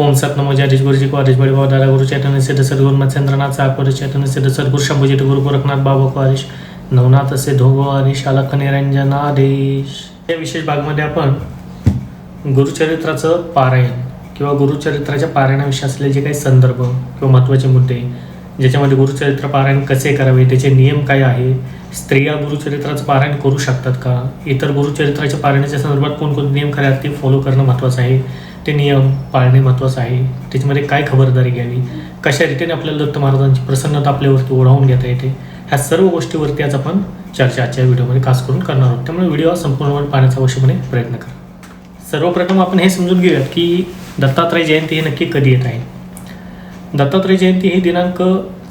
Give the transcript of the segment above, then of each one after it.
ओम सतनमो जरीश गुरुजी क्वारिश बड़ी बाबा दादा गुरु चैतन्य सिद्ध सद्गुरु मत्स्येंद्रनाथ साकोरी चैतन्य सिद्ध सद्गुरु शंभूजी गुरु गोरखनाथ बाबा कॉरेश नवनाथ असे धोगो हरीश अलख निरंजनादेश या विशेष भागमध्ये आपण गुरुचरित्राचं पारायण किंवा गुरुचरित्राच्या पारायणाविषयी असलेले जे काही संदर्भ किंवा महत्त्वाचे मुद्दे ज्याच्यामध्ये गुरुचरित्र पारायण कसे करावे त्याचे नियम काय आहे स्त्रिया गुरुचरित्राचं पारायण करू शकतात का इतर गुरुचरित्राच्या पारायणाच्या संदर्भात कोणकोणते नियम खऱ्या ते फॉलो करणं महत्त्वाचं आहे. ते नियम पाळणे महत्त्वाचं आहे. त्याच्यामध्ये काय खबरदारी घ्यावी? कशा रीतीने आपल्याला दत्त महाराजांची प्रसन्नता आपल्यावरती ओढावून घेता येते? ह्या सर्व गोष्टीवरती आज आपण चर्चा आजच्या व्हिडिओमध्ये खास करून करणार आहोत. त्यामुळे व्हिडिओ संपूर्णपणे पाहण्याचा अवश्यपणे प्रयत्न करा. सर्वप्रथम आपण हे समजून घेऊयात की दत्तात्रय जयंती ही नक्की कधी येत आहे? दत्तात्रय जयंती ही दिनांक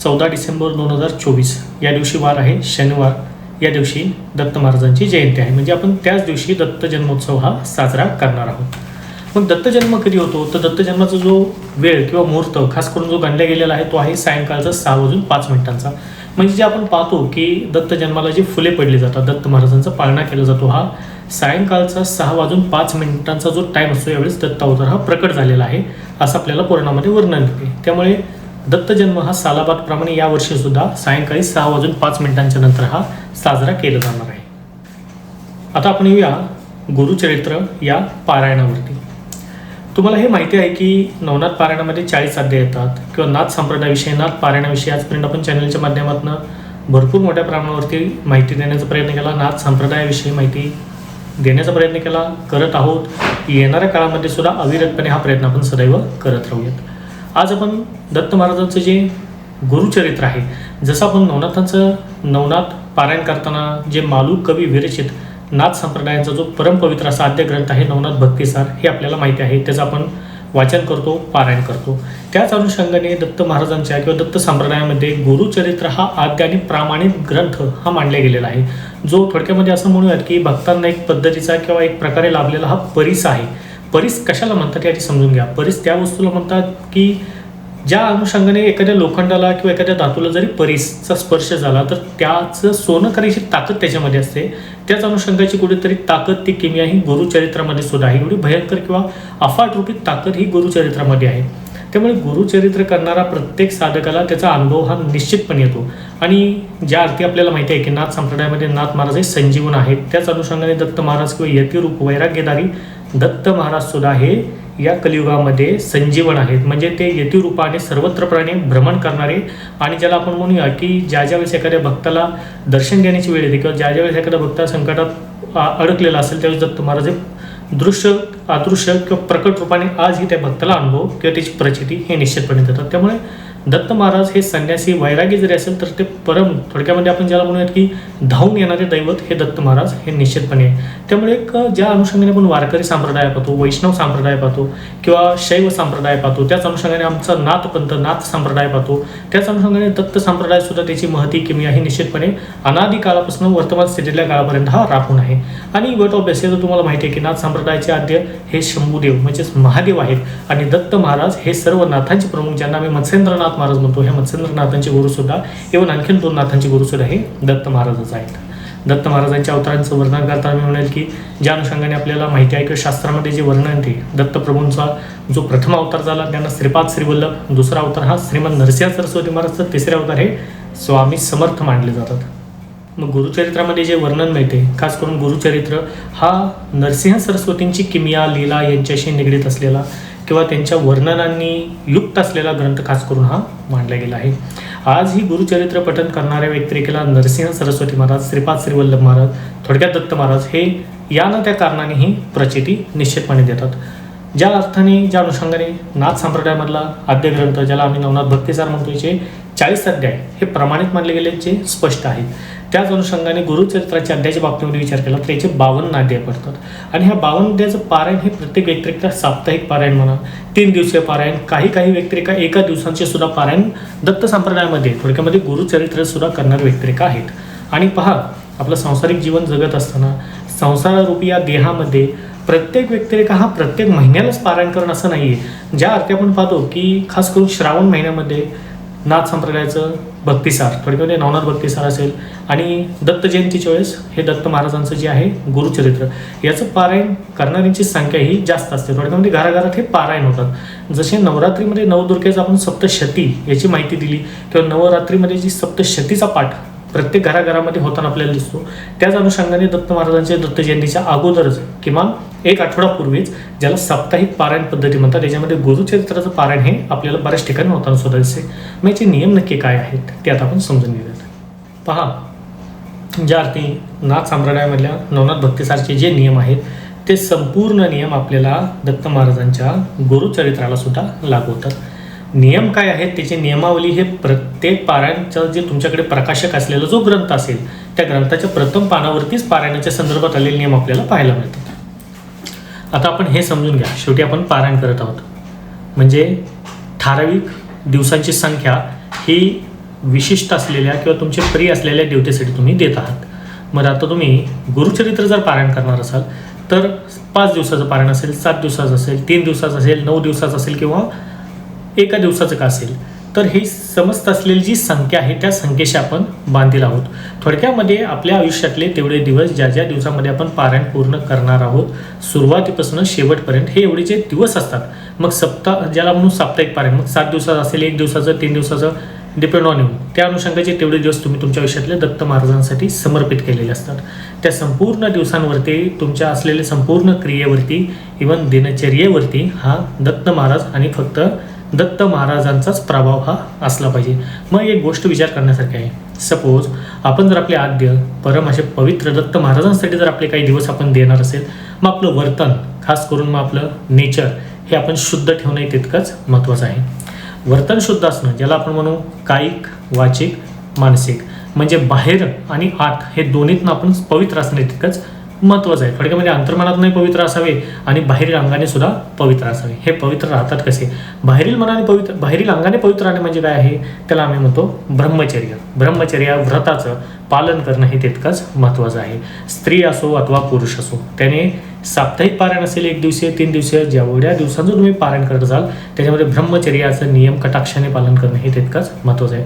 चौदा डिसेंबर दोन हजार चोवीस या दिवशी वार आहे. शनिवार या दिवशी दत्त महाराजांची जयंती आहे. म्हणजे आपण त्याच दिवशी दत्त जन्मोत्सव हा साजरा करणार आहोत. मग दत्त जन्म कधी होतो? तर दत्त जन्माचा जो वेळ किंवा मुहूर्त खास करून जो गणला गेलेला आहे तो आहे सायंकाळचा सहा वाजून पाच मिनिटांचा. म्हणजे जे आपण पाहतो की दत्त जन्माला जी फुले पडली जातात दत्त महाराजांचा पाळणा केला जातो हा सायंकाळचा सहा वाजून पाच मिनिटांचा जो टाईम असतो यावेळेस दत्त अवतार हा प्रकट झालेला आहे असं आपल्याला पुराणामध्ये वर्णन मिळते त्यामुळे दत्त जन्म हा सालाबादप्रमाणे यावर्षी सुद्धा सायंकाळी सहा वाजून पाच मिनिटांच्या नंतर हा साजरा केला जाणार आहे. आता आपण येऊया गुरुचरित्र या पारायणावरती. तुम्हाला हे माहिती आहे की नवनाथ पारायणामध्ये चाळीस अध्याय येतात किंवा नाथ संप्रदायाविषयी नाथ पारायणाविषयी आजपर्यंत आपण चॅनलच्या माध्यमातून भरपूर मोठ्या प्रमाणावरती माहिती देण्याचा प्रयत्न केला नाथ संप्रदायाविषयी माहिती देण्याचा प्रयत्न केला करत आहोत. येणाऱ्या काळामध्ये सुद्धा अविरतपणे हा प्रयत्न आपण सदैव करत राहूयात. आज आपण दत्त महाराजांचं जे गुरुचरित्र आहे जसं आपण नवनाथांचं नवनाथ पारायण करताना जे मालू कवी विरचित नाथ संप्रदायाचा जो परमपवित्र असा आद्य ग्रंथ आहे नवनाथ भक्तिसार हे आपल्याला माहिती आहे. त्याचं आपण वाचन करतो पारायण करतो. त्याच अनुषंगाने दत्त महाराजांच्या किंवा दत्त संप्रदायामध्ये गुरुचरित्र हा आद्य आणि प्रामाणिक ग्रंथ हा मांडला गेलेला आहे. जो थोडक्यामध्ये असं म्हणूयात की भक्तांना एक पद्धतीचा किंवा एक प्रकारे लाभलेला हा परीस आहे. परिस कशाला म्हणतात याची समजून घ्या. परीस त्या वस्तूला म्हणतात की ज्या अनुषंगाने एखाद्या लोखंडाला किंवा एखाद्या धातूला जरी परीसचा स्पर्श झाला तर त्याचं सोनं करायची ताकद त्याच्यामध्ये असते. त्याच अनुषंगाची कुठेतरी ताकद ती किमिया ही गुरुचरित्रामध्ये सुद्धा आहे. एवढी भयंकर किंवा अफाट रूपी ताकद ही गुरुचरित्रामध्ये आहे. त्यामुळे गुरुचरित्र करणारा प्रत्येक साधकाला त्याचा अनुभव हा निश्चितपणे येतो. आणि ज्या अर्थी आपल्याला माहिती आहे की नाथ संप्रदायामध्ये नाथ महाराज हे संजीवन आहेत त्याच अनुषंगाने दत्त महाराज किंवा यतिरूप वैराग्यधारी दत्त महाराज सुद्धा हे या कलियुगामध्ये संजीवन आहेत. म्हणजे ते यतिरूपाने सर्वत्र प्राणी भ्रमण करणारे आणि ज्याला आपण म्हणूया की ज्या ज्या वेळेस एखाद्या भक्ताला दर्शन घेण्याची वेळ येते किंवा ज्या ज्या वेळेस एखादा भक्ता संकटात अडकलेला असेल त्यावेळेस दत्त महाराज दृश्य अदृश्य किंवा प्रकट रूपाने आजही त्या भक्ताला अनुभव किंवा त्याची प्रचिती हे निश्चितपणे देतात. त्यामुळे दत्त महाराज हे संन्यासी वैरागी जरी असेल तर ते परम थोडक्यामध्ये आपण ज्याला म्हणूयात की धावून येणारे दैवत हे दत्त महाराज हे निश्चितपणे आहे त्यामुळे एक ज्या अनुषंगाने आपण वारकरी संप्रदाय पाहतो वैष्णव संप्रदाय पाहतो किंवा शैव संप्रदाय पाहतो त्याच अनुषंगाने आमचा नाथपंथ नाथ संप्रदाय पाहतो त्याच अनुषंगाने दत्त संप्रदाय सुद्धा त्याची महती किमया ही निश्चितपणे अनादी काळापासून वर्तमान स्थितीतल्या काळापर्यंत हा राखून आहे. आणि गट ऑफ बेसिस तुम्हाला माहिती आहे की नाथ संप्रदायाचे आद्य हे शंभूदेव म्हणजेच महादेव आहेत. आणि दत्त महाराज हे सर्व नाथांचे प्रमुख ज्यांना आम्ही मत्स्येंद्रनाथ महाराज म्हणतो हे मत्स्येंद्रनाथांचे गुरुसुद्धा सुद्धा आणखीन दोन नाथांचे गुरुसुद्धा हे दत्त महाराजच आहेत. दत्त महाराजांच्या अवतारांचं वर्णन करताना मी म्हणेल की ज्या अनुषंगाने आपल्याला माहिती आहे की शास्त्रामध्ये जे वर्णन ते दत्तप्रभूंचा जो प्रथम अवतार झाला त्यांना श्रीपाद श्रीवल्लभ दुसरा अवतार हा श्रीमंत नरसिंह सरस्वती महाराजचा तिसरे अवतार हे स्वामी समर्थ मानले जातात. मग गुरुचरित्रामध्ये जे वर्णन मिळते खास करून गुरुचरित्र हा नरसिंह सरस्वतींची किमिया लीला यांच्याशी निगडीत असलेला किंवा त्यांच्या वर्णनांनी युक्त असलेला ग्रंथ खास करून हा मांडला गेला आहे. आज ही गुरुचरित्र पठन करणाऱ्या व्यक्तिरेखेला नरसिंह सरस्वती महाराज श्रीपाद श्रीवल्लभ महाराज थोडक्यात दत्त महाराज हे या ना त्या कारणाने ही प्रचिती निश्चितपणे देतात. ज्या अर्थाने ज्या अनुषंगाने नाथ संप्रदायामधला आद्य ग्रंथ ज्याला आम्ही नवनाथ भक्तिसार म्हणतो याचे चाळीस अध्याय हे प्रमाणित मानले गेले जे स्पष्ट आहेत त्याच अनुषंगाने गुरुचरित्राच्या अध्यायाच्या बाबतीमध्ये विचार केला तर याचे बावन्न अध्याय पडतात. आणि ह्या बावन्न अध्यायाचं पारायण हे प्रत्येक व्यक्तिरिक्त साप्ताहिक पारायण म्हणा तीन दिवसीय पारायण काही काही व्यक्तिरेखा एका दिवसांचे सुद्धा पारायण दत्त संप्रदायामध्ये थोडक्यामध्ये गुरुचरित्र सुद्धा करणारे व्यक्तिरेखा आहेत. आणि पहा आपलं सांसारिक जीवन जगत असताना संसाररूपी या देहामध्ये प्रत्येक व्यक्तिरेखा हा प्रत्येक महिन्यालाच पारायण करणं असं नाही आहे ज्या अर्थी आपण पाहतो की खास करून श्रावण महिन्यामध्ये नाथ संप्रदायाचं भक्तिसार थोडक्यामध्ये नवनाथ भक्तिसार असेल आणि दत्त जयंतीच्या वेळेस हे दत्त महाराजांचं जे आहे गुरुचरित्र याचं पारायण करणाऱ्यांची संख्या ही जास्त असते. थोडक्यामध्ये घराघरात हे पारायण होतात. जसे नवरात्रीमध्ये नवदुर्गेचं आपण सप्तशती याची माहिती दिली किंवा नवरात्रीमध्ये जी सप्तशतीचा पाठ प्रत्येक घराघरामध्ये होताना आपल्याला दिसतो त्याच अनुषंगाने दत्त महाराजांच्या दत्त जयंतीच्या अगोदरच किमान एक आठवडापूर्वीच ज्याला साप्ताहिक पारायण पद्धती म्हणतात त्याच्यामध्ये गुरुचरित्राचं पारायण हे आपल्याला बऱ्याच ठिकाणी होताना सुद्धा दिसते मग याचे नियम नक्की काय आहेत ते आता आपण समजून घेऊयात. पहा ज्या अर्थी नाथ संप्रदायामधल्या नवनाथ भक्तीसारखे जे नियम आहेत ते संपूर्ण नियम आपल्याला दत्त महाराजांच्या गुरुचरित्राला सुद्धा लागू होतात नियम काय आहेत त्याची नियमावली हे प्रत्येक पारायणचं जे तुमच्याकडे प्रकाशक असलेला जो ग्रंथ असेल त्या ग्रंथाच्या प्रथम पानावरतीच पारायणाच्या संदर्भात आलेले नियम आपल्याला पाहायला मिळतात. आता आपण हे समजून घ्या. शेवटी आपण पारायण करत आहोत. म्हणजे ठराविक दिवसांची संख्या ही विशिष्ट असलेल्या किंवा तुमचे प्रिय असलेल्या देवतेसाठी तुम्ही देत आहात. मग आता तुम्ही गुरुचरित्र जर पारायण करणार असाल तर पाच दिवसाचं पारायण असेल सात दिवसाचं असेल तीन दिवसाचं असेल नऊ दिवसाचं असेल किंवा एका दिवसाचं का असेल तर ही समस्त असलेली जी संख्या आहे त्या संख्येशी आपण बांधील आहोत. थोडक्यामध्ये आपल्या आयुष्यातले तेवढे दिवस ज्या ज्या दिवसामध्ये आपण पारायण पूर्ण करणार आहोत सुरुवातीपासून शेवटपर्यंत हे एवढे जे दिवस असतात मग सप्ताह ज्याला म्हणून साप्ताहिक पारायण मग सात दिवसाचं असेल एक दिवसाचं तीन दिवसाचं डिपेंड ऑन यू त्या अनुषंगाचे तेवढे दिवस तुम्ही तुमच्या आयुष्यातले दत्त महाराजांसाठी समर्पित केलेले असतात. त्या संपूर्ण दिवसांवरती तुमच्या असलेल्या संपूर्ण क्रियेवरती इवन दिनचर्येवरती हा दत्त महाराज आणि फक्त दत्त महाराजांचाच प्रभाव हा असला पाहिजे. मग एक गोष्ट विचार करण्यासारखी आहे. सपोज आपण जर आपले आद्य परम असे पवित्र दत्त महाराजांसाठी जर आपले काही दिवस आपण देणार असेल मग आपलं वर्तन खास करून मग आपलं नेचर हे आपण शुद्ध ठेवणं हे तितकंच महत्त्वाचं आहे. वर्तन शुद्ध असणं ज्याला आपण म्हणू कायिक वाचिक मानसिक म्हणजे बाहेर आणि आत हे दोन्हीतनं आपण पवित्र असणं तितकंच महत्त्वाचं आहे. थोडक्यामध्ये म्हणजे अंतर्मनात पवित्र असावे आणि बाहेरील अंगाने सुद्धा पवित्र असावे. हे पवित्र राहतात कसे? बाहेरील मनाने पवित्र बाहेरील अंगाने पवित्र राहणे म्हणजे काय आहे? त्याला आम्ही म्हणतो ब्रह्मचर्य. ब्रह्मचर्य व्रताचं पालन करणं हे तितकंच महत्त्वाचं आहे. स्त्री असो अथवा पुरुष असो त्याने साप्ताहिक पारायण असेल एक दिवसीय तीन दिवसीय जेवढ्या दिवसांचं तुम्ही पारायण करत असाल त्याच्यामध्ये ब्रह्मचर्याचं नियम कटाक्षाने पालन करणं हे तितकंच महत्त्वाचं आहे.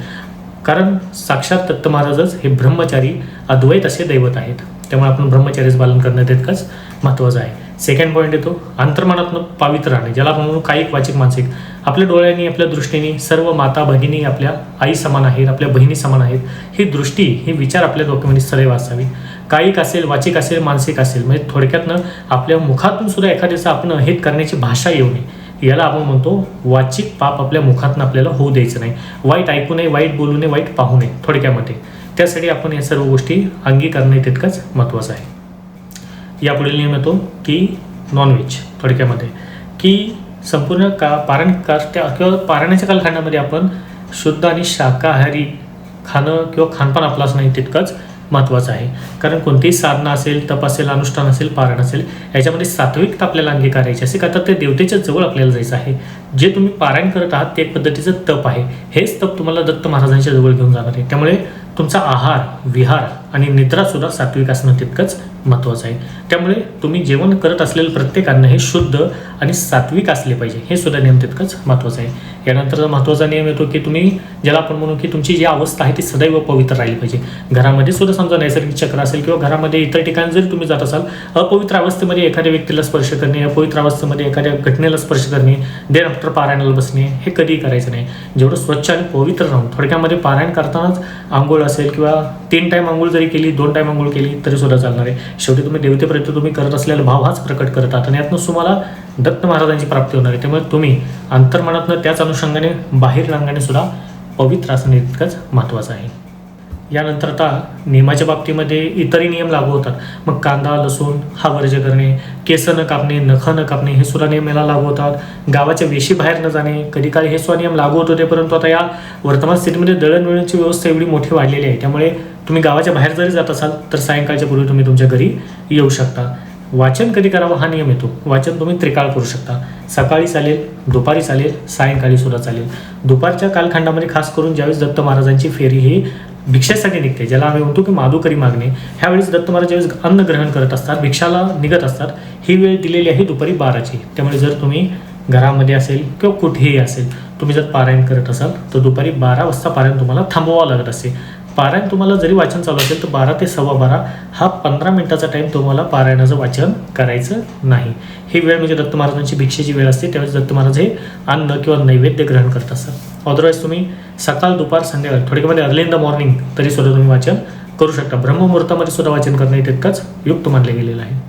कारण साक्षात दत्त महाराजच हे ब्रह्मचारी अद्वैत असे दैवत आहेत. त्यामुळे आपण ब्रह्मचार्याचं पालन करणं तितकंच महत्त्वाचं आहे. सेकंड पॉईंट येतो अंतर्मनात्मक पावित्र राहणे ज्याला आपण म्हणू कायिक वाचिक मानसिक. आपल्या डोळ्यांनी आपल्या दृष्टीने सर्व माता भगिनी आपल्या आई समान आहेत आपल्या बहिणी समान आहेत. ही दृष्टी ही विचार आपल्या डोक्यामध्ये सदैव असावी कायिक असेल वाचिक असेल मानसिक असेल म्हणजे थोडक्यातनं आपल्या मुखातून सुद्धा एखाद्याचं आपण हित करण्याची भाषा येऊ नये. याला आपण म्हणतो वाचिक पाप आपल्या मुखातून आपल्याला होऊ द्यायचं नाही. वाईट ऐकू नये वाईट बोलू नये वाईट पाहू नये थोडक्यामध्ये. त्यासाठी आपण या सर्व गोष्टी अंगीकरणे तितकंच महत्त्वाचं आहे. यापुढील नियम येतो की नॉनव्हेज थोडक्यामध्ये की संपूर्ण का पारण त्या किंवा पारण्याच्या कालखंडामध्ये आपण शुद्ध आणि शाकाहारी खाणं किंवा खानपान आपलं असणं तितकंच महत्त्वाचं आहे. कारण कोणतीही साधना असेल तप असेल अनुष्ठान असेल पारण असेल याच्यामध्ये सात्विकता आपल्याला अंगीकारायची असेल. का तर ते देवतेच्या जवळ आपल्याला जायचं आहे. जे तुम्ही पारायण करत आहात ते एक पद्धतीचं तप आहे. हेच तप तुम्हाला दत्त महाराजांच्या जवळ घेऊन जाणार आहे. त्यामुळे तुमचा आहार विहार आणि निद्रासुद्धा सात्विक असणं तितकंच महत्त्वाचं आहे. त्यामुळे तुम्ही जेवण करत असलेलं प्रत्येक अन्न हे शुद्ध आणि सात्विक असले पाहिजे हे सुद्धा नियम तितकंच महत्त्वाचं आहे. यानंतरचा महत्त्वाचा नियम येतो की तुम्ही ज्याला आपण म्हणू की तुमची जी अवस्था आहे ती सदैव पवित्र राहिली पाहिजे. घरामध्ये सुद्धा समजा नैसर्गिक चक्र असेल किंवा घरामध्ये इतर ठिकाणी जरी तुम्ही जात असाल अपवित्र अवस्थेमध्ये एखाद्या व्यक्तीला स्पर्श करणे अपवित्र अवस्थेमध्ये एखाद्या घटनेला स्पर्श करणे देर आफ्टर पारायणाला बसणे हे कधीही करायचं नाही. जेवढं स्वच्छ आणि पवित्र राहून थोडक्यामध्ये पारायण करतानाच आंघोळ असेल किंवा तीन टाईम आंघोळ जरी केली दोन टाईम आंघोळ केली तरी सुद्धा चालणार आहे. शेवटी तुम्ही देवतेपर्यंत तुम्ही करत असलेला भाव हाच प्रकट करत आहात आणि यातनं तुम्हाला दत्त महाराजांची प्राप्ती होणार आहे. त्यामुळे तुम्ही अंतर्मनातनं त्याच अनुषंगाने बाहेर रंगाने सुद्धा पवित्र असणं इतकंच महत्त्वाचं आहे. यानंतर आता नियमाच्या बाबतीमध्ये इतरही नियम लागू होतात. मग कांदा लसूण हा वर्ज करणे केस न कापणे नख न कापणे हे सुद्धा नियम याला लागू होतात. गावाच्या वेशी बाहेर न जाणे कधी काळी हे सुद्धा नियम लागू होत होते परंतु आता या वर्तमान स्थितीमध्ये दळणवळणची व्यवस्था एवढी मोठी वाढलेली आहे. त्यामुळे तुम्ही गावाच्या बाहेर जरी जात असाल तर सायंकाळच्या पूर्वी तुम्ही तुमच्या घरी येऊ शकता. वाचन कधी करावं हा नियम येतो. वाचन तुम्ही त्रिकाळ करू शकता. सकाळी चालेल दुपारी चालेल सायंकाळी सुद्धा चालेल. दुपारच्या कालखंडामध्ये खास करून ज्यावेळेस दत्त महाराजांची फेरी ही भिक्षेसाठी निघते ज्याला आम्ही म्हणतो की माधुकरी मागणे. ह्यावेळेस दत्त महाराज ज्यावेळेस अन्न ग्रहण करत असतात भिक्षाला निघत असतात ही वेळ दिलेली आहे दुपारी बाराची. त्यामुळे जर तुम्ही घरामध्ये असेल किंवा कुठेही असेल तुम्ही जर पारायण करत असाल तर दुपारी बारा वाजता पारायण तुम्हाला थांबवावं लागत असे. पारायण तुम्हाला जरी वाचन चालू असेल तर बारा ते सव्वा बारा हा पंधरा मिनिटाचा टाईम तुम्हाला पारायणाचं वाचन करायचं नाही. ही वेळ म्हणजे दत्त महाराजांची भिक्षेची वेळ असते त्यावेळेस दत्त महाराज हे अन्न किंवा नैवेद्य ग्रहण करत असतात अदरवाईज तुम्ही सकाळ दुपार संध्याकाळ थोडक्यामध्ये अर्ली इन द मॉर्निंग तरी सुद्धा तुम्ही वाचन करू शकता. ब्रह्ममुहूर्तामध्ये सुद्धा वाचन करणं हे तितकंच युक्त मानलं गेलेलं आहे.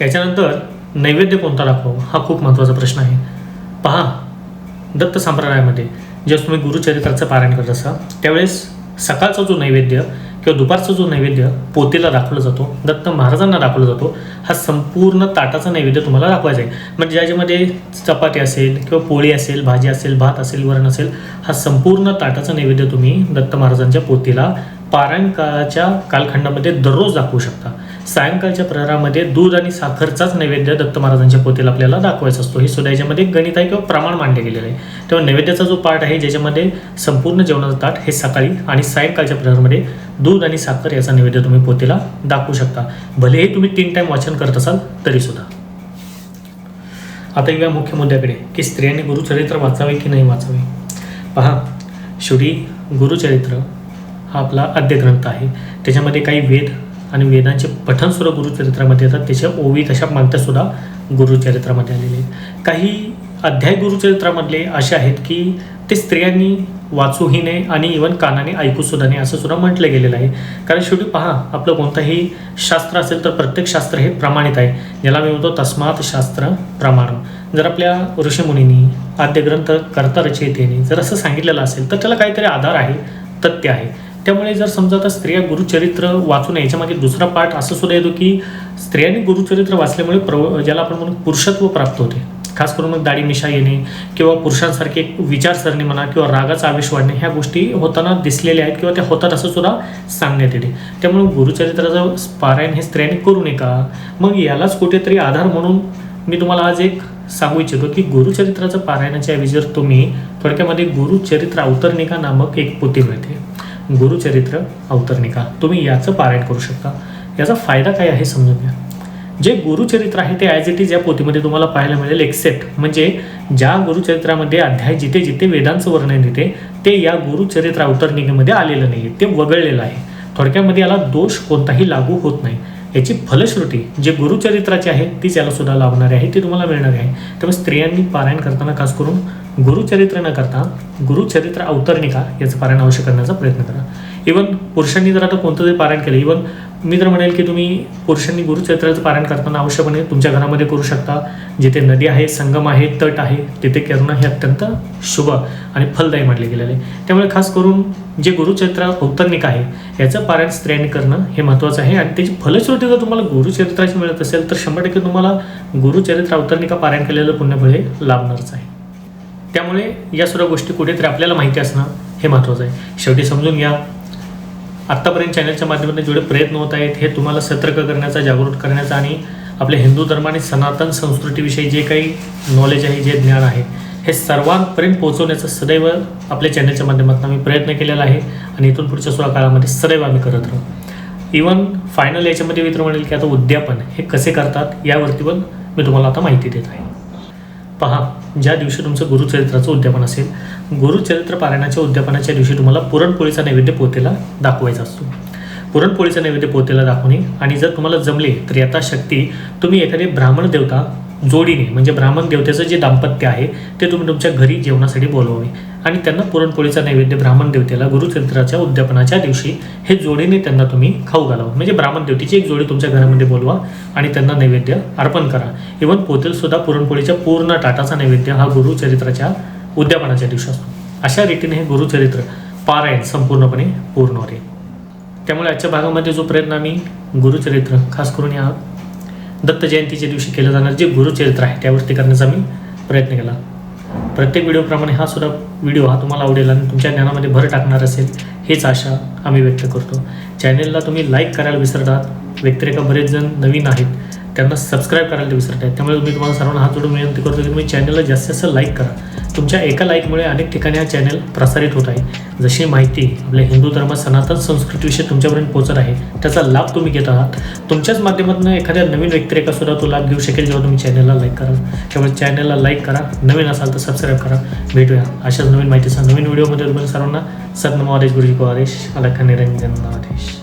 याच्यानंतर नैवेद्य कोणता दाखवावा? हा खूप महत्त्वाचा प्रश्न आहे. पहा दत्त संप्रदायामध्ये जेव्हा तुम्ही गुरुचरित्राचं पारायण करत असाल त्यावेळेस सकाळचा जो नैवेद्य किंवा दुपारचा जो नैवेद्य पोतीला दाखवला जातो दत्त महाराजांना दाखवला जातो हा संपूर्ण ताटाचा नैवेद्य तुम्हाला दाखवायचा आहे. म्हणजे ज्याच्यामध्ये चपाती असेल किंवा पोळी असेल भाजी असेल भात असेल वरण असेल हा संपूर्ण ताटाचा नैवेद्य तुम्ही दत्त महाराजांच्या पोतीला पारायण काळाच्या कालखंडामध्ये दररोज दाखवू शकता. सायंकाळच्या प्रहरामध्ये दूध आणि साखरचाच नैवेद्य दत्त महाराजांच्या पोतीला आपल्याला दाखवायचा असतो. हे सुद्धा याच्यामध्ये गणित आहे किंवा प्रमाण मांडले गेलेलं आहे. तेव्हा नैवेद्याचा जो पार्ट आहे ज्याच्यामध्ये संपूर्ण जेवणाचं ताट हे सकाळी आणि सायंकाळच्या प्रहारामध्ये दूध आणि साखर याचा नैवेद्य तुम्ही पोतीला दाखवू शकता. भलेही तुम्ही तीन टाईम वाचन करत असाल तरीसुद्धा. आता येऊया मुख्य मुद्द्याकडे की स्त्रियांनी गुरुचरित्र वाचावे की नाही वाचावे? पहा शेवटी गुरुचरित्र हा आपला आद्य ग्रंथ आहे. त्याच्यामध्ये काही वेद आणि वेदांचे पठण सुद्धा गुरुचरित्रामध्ये येतात. त्याच्या ओवी तशा मागत्या सुद्धा गुरुचरित्रामध्ये आलेले आहेत. काही अध्याय गुरुचरित्रामधले असे आहेत की ते स्त्रियांनी वाचूही नये आणि इवन कानाने ऐकू सुद्धा नाही असं सुद्धा म्हटलं गेलेलं आहे. कारण शेवटी पहा आपलं कोणतंही शास्त्र असेल तर प्रत्येक शास्त्र हे प्रमाणित आहे. ज्याला मी म्हणतो तस्मात शास्त्र प्रमाण. जर आपल्या ऋषीमुनींनी आद्य ग्रंथ रचयितेने जर असं सांगितलेलं असेल तर त्याला काहीतरी आधार आहे तथ्य आहे. त्यामुळे जर समजा आता स्त्रिया गुरुचरित्र वाचू नये याच्यामागे दुसरा पाठ असं सुद्धा येतो की स्त्रियांनी गुरुचरित्र वाचल्यामुळे प्रव ज्याला आपण म्हणून पुरुषत्व प्राप्त होते. खास करून मग दाढी मिशा येणे किंवा पुरुषांसारखी एक विचारसरणी म्हणा किंवा रागाचा आवेश वाढणे ह्या गोष्टी होताना दिसलेल्या आहेत किंवा त्या होतात असं सुद्धा सांगण्यात येते. त्यामुळे गुरुचरित्राचं पारायण हे स्त्रियांनी करू नये का मग यालाच कुठेतरी आधार म्हणून मी तुम्हाला आज एक सांगू इच्छितो की गुरुचरित्राचं पारायणाच्या ऐवजी जर तुम्ही थोडक्यामध्ये गुरुचरित्र अवतरणिका नामक एक पोती मिळते. गुरुचरित्र अवतरणिका. तुम्ही याचं पारायण करू शकता. याचा फायदा काय आहे समजून घ्या. जे गुरुचरित्र आहे ते ॲज इट इज या पोथीमध्ये तुम्हाला पाहायला मिळेल एक्सेप्ट म्हणजे ज्या गुरुचरित्रामध्ये अध्याय जिथे जिथे वेदांचं वर्णन येते ते या गुरुचरित्र अवतरणिकेमध्ये आलेलं नाही ते वगळलेलं आहे. थोडक्यामध्ये याला दोष कोणताही लागू होत नाही. याची फलश्रुती जे गुरुचरित्राची आहे तीच याला सुद्धा लाभणारी आहे ती तुम्हाला मिळणार आहे. त्यामुळे स्त्रियांनी पारायण करताना खास करून गुरुचरित्र न करता गुरुचरित्र अवतरणिका याचं पारायण अवश्य करण्याचा प्रयत्न करा. इवन पुरुषांनी जर आता कोणतं तरी पारायण केलं इवन मी तर म्हणेल की तुम्ही पुरुषांनी गुरुचरित्राचं पारायण करताना अवश्यपणे तुमच्या घरामध्ये करू शकता. जिथे नदी आहे संगम आहे तट आहे तिथे करणं हे अत्यंत शुभ आणि फलदायी मानले गेलेले आहे. त्यामुळे खास करून जे गुरुचरित्र अवतरणिका आहे याचं पारायण स्त्रियांनी करणं हे महत्त्वाचं आहे. आणि त्याची फलश्रुती जर तुम्हाला गुरुचरित्राची मिळत असेल तर शंभर टक्के तुम्हाला गुरुचरित्र अवतरणिका पारायण केलेलं पुण्यफळ लाभणारच आहे. त्यामुळे या सर्व गोष्टी कुठेतरी आपल्याला माहिती असणं हे महत्त्वाचं आहे. शेवटी समजून घ्या. आत्तापर्यंत चॅनलच्या माध्यमातून जेवढे प्रयत्न होत आहेत हे तुम्हाला सतर्क करण्याचा जागृत करण्याचा आणि आपल्या हिंदू धर्म आणि सनातन संस्कृतीविषयी जे काही नॉलेज आहे जे ज्ञान आहे हे सर्वांपर्यंत पोहोचवण्याचा सदैव आपल्या चॅनलच्या माध्यमातून आम्ही प्रयत्न केलेला आहे आणि इथून पुढच्या सोळा काळामध्ये सदैव आम्ही करत राहू. इवन फायनल याच्यामध्ये मित्र म्हणेल की आता उद्यापन हे कसे करतात यावरती पण मी तुम्हाला आता माहिती देत आहे. पहा ज्या दिवशी तुमचं गुरुचरित्राचं उद्यापन असेल गुरुचरित्र पारायणाच्या उद्यापनाच्या दिवशी तुम्हाला पुरणपोळीचा नैवेद्य पोतेला दाखवायचा असतो. पुरणपोळीचा नैवेद्य पोतेला दाखवणे. आणि जर तुम्हाला जमले तर यथाशक्ती तुम्ही एखादी ब्राह्मण देवता जोडीने म्हणजे ब्राह्मण देवतेचं जे दाम्पत्य आहे ते तुम्ही तुमच्या घरी जेवणासाठी बोलवावे. आणि त्यांना पुरणपोळीचा नैवेद्य ब्राह्मण देवतेला गुरुचरित्राच्या उद्यापनाच्या दिवशी हे जोडीने त्यांना तुम्ही खाऊ घालावं. म्हणजे ब्राह्मण देवतेची एक जोडी तुमच्या घरामध्ये बोलवा आणि त्यांना नैवेद्य अर्पण करा. इवन पोतेलसुद्धा पुरणपोळीच्या पूर्ण ताटाचा नैवेद्य हा गुरुचरित्राच्या उद्यापनाच्या दिवशी असतो. अशा रीतीने हे गुरुचरित्र पारायण संपूर्णपणे पूर्ण होते. त्यामुळे आजच्या भागामध्ये जो प्रयत्न आम्ही गुरुचरित्र खास करून या दत्त जयंतीच्या दिवशी केलं जाणार जे गुरुचरित्र आहे त्यावरती करण्याचा मी प्रयत्न केला. प्रत्येक व्हिडिओप्रमाणे हा सुद्धा व्हिडिओ हा तुम्हाला आवडेल आणि तुमच्या ज्ञानामध्ये भर टाकणार असेल हेच आशा आम्ही व्यक्त करतो. चॅनेलला तुम्ही लाईक करायला विसरतात व्यक्तिरेखा बरेच जण नवीन आहेत त्यांना सबस्क्राईब करायला विसरत आहेत त्यामुळे मी तुम्हाला सर्वांना हात जोडून विनंती करतो की तुम्ही चॅनलला जास्तीत जास्त लाईक करा. तुमच्या एका लाईकमुळे अनेक ठिकाणी हा चॅनल प्रसारित होत आहे. जशी माहिती आपल्या हिंदू धर्म सनातन संस्कृतीविषयी तुमच्यापर्यंत पोहोचत आहे त्याचा लाभ तुम्ही घेत आहात. तुमच्याच माध्यमातून एखाद्या नवीन व्यक्तिरेखासुद्धा तो लाभ घेऊ शकेल जेव्हा तुम्ही चॅनलला लाईक करा. त्यामुळे चॅनलला लाईक करा नवीन असाल तर सबस्क्राईब करा. भेटूया. अशाच नवीन माहितीचा नवीन व्हिडिओमध्ये तुम्हाला सर्वांना सत नमो आदेश. गुरुजी को आदेश अलखा निरंजन आदेश